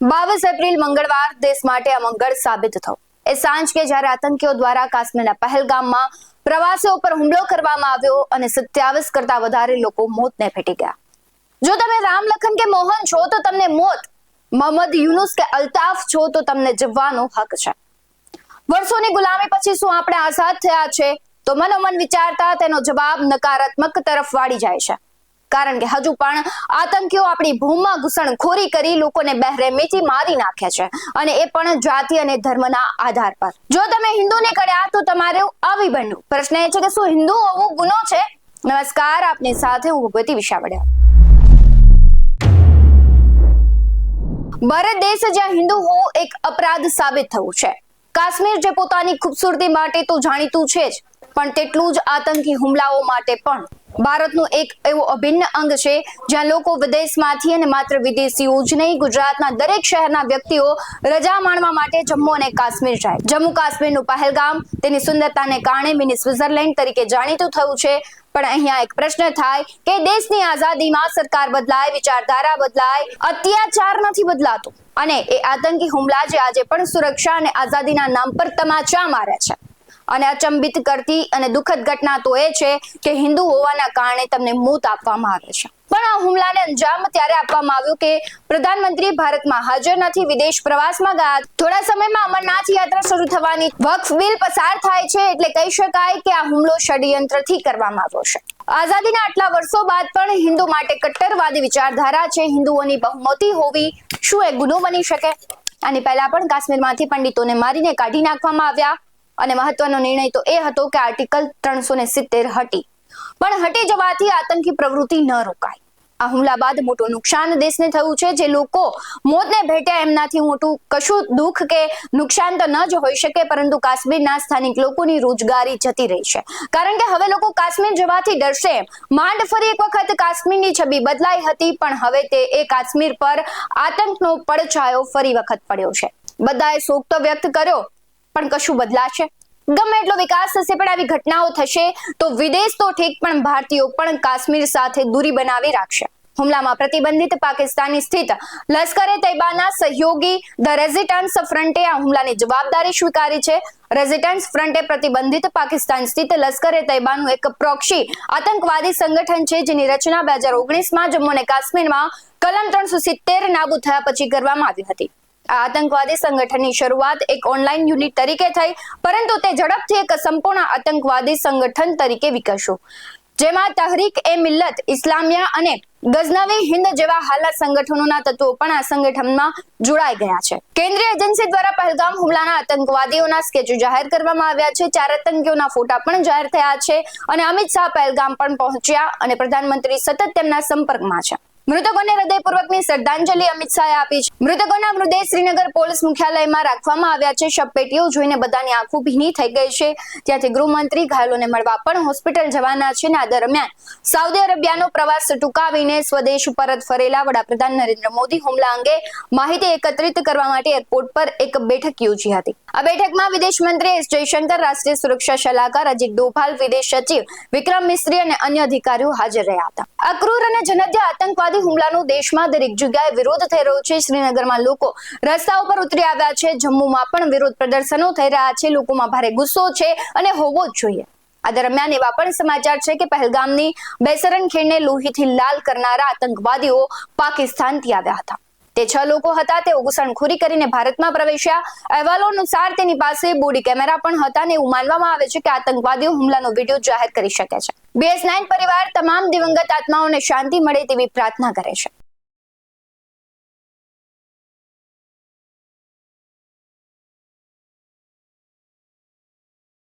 બાવીસ એપ્રિલ મંગળવાર દેશ માટે અમંગળ સાબિત થયો. એ સાંજ કે જ્યારે આતંકીઓ દ્વારા કાશ્મીરના પહેલગામમાં પ્રવાસીઓ પર હુમલો કરવામાં આવ્યો અને સત્યાવીસ કરતા વધારે લોકો મોતને ભેટી ગયા. જો તમે રામ લખન કે મોહન છો, તો તમને મોત, મોહમ્મદ યુનુસ કે અલ્તાફ છો, તો તમને જીવવાનો હક છે. વર્ષોની ગુલામી પછી શું આપણે આઝાદ થયા છે? તો મનોમન વિચારતા તેનો જવાબ નકારાત્મક તરફ વાળી જાય છે. કારણ કે હજુ પણ આતંકીઓ આપણી ભૂમમાં ઘૂસણખોરી કરી લોકોને બહેરેમીથી મારી નાખે છે અને એ પણ જાતિ અને ધર્મના આધાર પર. જો તમે હિન્દુ નીકળ્યા તો તમારે આવી બન્યું પ્રશ્ન એ છે કે શું હિન્દુ હોવું ગુનો છે? નમસ્કાર, આપની સાથે હું ભૂપતિ વિશાવડિયા ભારત દેશ જ્યાં હિન્દુ હોવું એક અપરાધ સાબિત થયું છે. કાશ્મીર જે પોતાની ખૂબસૂરતી માટે તો જાણીતું છે જ, પણ તેટલું જ આતંકી હુમલાઓ માટે પણ. ભારતનું એક એવું અભિન્ન અંગ છે, જ્યાં લોકો વિદેશમાંથી અને માત્ર વિદેશીઓ જ નહીં, ગુજરાતના દરેક શહેરના વ્યક્તિઓ રજા માણવા માટે જમ્મુ અને કાશ્મીર જાય. જમ્મુ કાશ્મીરનું પહેલગામ, તેની સુંદરતાને કારણે મિની સ્વિટ્ઝરલેન્ડ તરીકે જાણીતું થયું છે. પણ અહીંયા એક પ્રશ્ન થાય કે દેશની આઝાદીમાં સરકાર બદલાય, વિચારધારા બદલાય, અત્યાચાર નથી બદલાતો? અને એ આતંકી હુમલા જે આજે પણ સુરક્ષા અને આઝાદીના નામ પર તમાચા મારે છે. અને અચંબિત કરતી અને દુઃખદ ઘટના તો એ છે કે હિન્દુ હોવાના કારણે તમને મોત આપવામાં આવે છે. પણ આ હુમલાને અંજામ ત્યારે આપવામાં આવ્યું કે પ્રધાનમંત્રી ભારતમાં હાજર નથી, વિદેશ પ્રવાસમાં ગયા. થોડા સમયમાં અમરનાથ યાત્રા શરૂ થવાની વક્ફ બિલ પસાર થાય છે એટલે કહી શકાય કે આ હુમલો ષડયંત્રથી કરવામાં આવ્યો છે. આઝાદીના આટલા વર્ષો બાદ પણ હિન્દુ માટે કટ્ટરવાદી વિચારધારા છે. હિન્દુઓની બહુમતી હોવી શું એ ગુનો બની શકે? આની પહેલા પણ કાશ્મીરમાંથી પંડિતોને મારીને કાઢી નાખવામાં આવ્યા. અને મહત્વનો નિર્ણય તો એ હતો કે આર્ટિકલ ત્રણસો ને સિત્તેર હટી. પણ હટી જવાથી આતંકી પ્રવૃત્તિ ન રોકાય. આ હુમલા બાદ મોટું નુકસાન દેશને થયું છે, જે લોકો મોતને ભેટ્યા એમનાથી મોટું કશું દુઃખ કે નુકસાન તો ન જ હોઈ શકે, પરંતુ કાશ્મીરના સ્થાનિક લોકોની રોજગારી જતી રહી છે. કારણ કે હવે લોકો કાશ્મીર જવાથી ડરશે. માંડ ફરી એક વખત કાશ્મીરની છબી બદલાઈ હતી, પણ હવે તે એ કાશ્મીર પર આતંકનો પડછાયો ફરી વખત પડ્યો છે. બધાએ શોક તો વ્યક્ત કર્યો પણ કશું બદલાશે? ગમે એટલો વિકાસ થશે, પણ આવી ઘટનાઓ થશે, તો વિદેશ તો ઠીક, પણ ભારતીયો પણ કાશ્મીર સાથે દૂરી બનાવી રાખશે. હુમલામાં પ્રતિબંધિત પાકિસ્તાની સ્થિત લશ્કરે તૈબાના સહયોગી ધ રેઝિટન્સ ફ્રન્ટે આ હુમલાની જવાબદારી સ્વીકારી છે. રેઝિટન્સ ફ્રન્ટે પ્રતિબંધિત પાકિસ્તાન સ્થિત લશ્કરે તૈબાનું એક પ્રોક્ષી આતંકવાદી સંગઠન છે, જેની રચના બે હજાર ઓગણીસમાં જમ્મુ અને કાશ્મીરમાં કલમ ત્રણસો સિત્તેર નાબૂદ થયા પછી કરવામાં આવી હતી. આતંકવાદી સંગઠનની શરૂઆત એક ઓનલાઈન યુનિટ તરીકે થઈ, પરંતુ તે ઝડપથી એક સંપૂર્ણ આતંકવાદી સંગઠન તરીકે વિકસ્યું. જેમાં તહરીક એ મિલ્લત, ઇસ્લામિયા અને ગઝનવી હિન્દ જેવા હાલા સંગઠનોના તત્વો પણ આ સંગઠનમાં જોડાઈ ગયા છે. કેન્દ્રીય એજન્સી દ્વારા પહેલગામ હુમલાના આતંકવાદીઓના સ્કેચ જાહેર કરવામાં આવ્યા છે. ચાર આતંકીઓના ફોટા પણ જાહેર થયા છે અને અમિત શાહ પહેલગામ પણ પહોંચ્યા અને પ્રધાનમંત્રી સતત તેમના સંપર્કમાં છે. મૃતકોને હૃદયપૂર્વકની શ્રદ્ધાંજલિ અમિત શાહે આપી છે. મૃતકોના મૃતદેહ શ્રીનગર પોલીસ મુખ્યાલયમાં રાખવામાં આવ્યા છે. શબપેટીઓ જોઈને બધાની આંખો ભીની થઈ ગઈ છે. ત્યાંથી ગૃહમંત્રી ઘાયલોને મળવા પણ હોસ્પિટલ જવાના છે આ દરમિયાન સાઉદી અરેબિયાનો પ્રવાસ ટૂંકાવીને સ્વદેશ પરત ફરેલા વડાપ્રધાન નરેન્દ્ર મોદી હુમલા અંગે માહિતી એકત્રિત કરવા માટે એરપોર્ટ પર એક બેઠક યોજી હતી. આ બેઠકમાં વિદેશ મંત્રી એસ જયશંકર, રાષ્ટ્રીય સુરક્ષા સલાહકાર અજીત ડોભાલ, વિદેશ સચિવ વિક્રમ મિસ્ત્રી અને અન્ય અધિકારીઓ હાજર રહ્યા હતા. અક્રૂર અને જનદ્ય આતંકવાદી આતંકવાદી હુમલાનો દેશમાં દરેક જગ્યાએ વિરોધ થઈ રહ્યો છે. શ્રીનગરમાં લોકો રસ્તા ઉપર ઉતરી આવ્યા છે. જમ્મુમાં પણ વિરોધ પ્રદર્શનો થઈ રહ્યા છે. લોકોમાં ભારે ગુસ્સો છે અને હોવો જ જોઈએ. આ દરમિયાન એવા પણ સમાચાર છે કે પહેલગામની બેસરન ખીણને લોહીથી લાલ કરનારા આતંકવાદીઓ પાકિસ્તાનથી આવ્યા હતા. તે છ લોકો હતા. તે ઘૂસણખોરી કરીને ભારતમાં પ્રવેશ્યા. અહેવાલો અનુસાર તેની પાસે બોડી કેમેરા પણ હતા ને એવું માનવામાં આવે છે કે આતંકવાદીઓ હુમલાનો વીડિયો જાહેર કરી શકે છે. બીએસ નાઇન પરિવાર તમામ દિવંગત આત્માઓને શાંતિ મળે તેવી પ્રાર્થના કરે છે.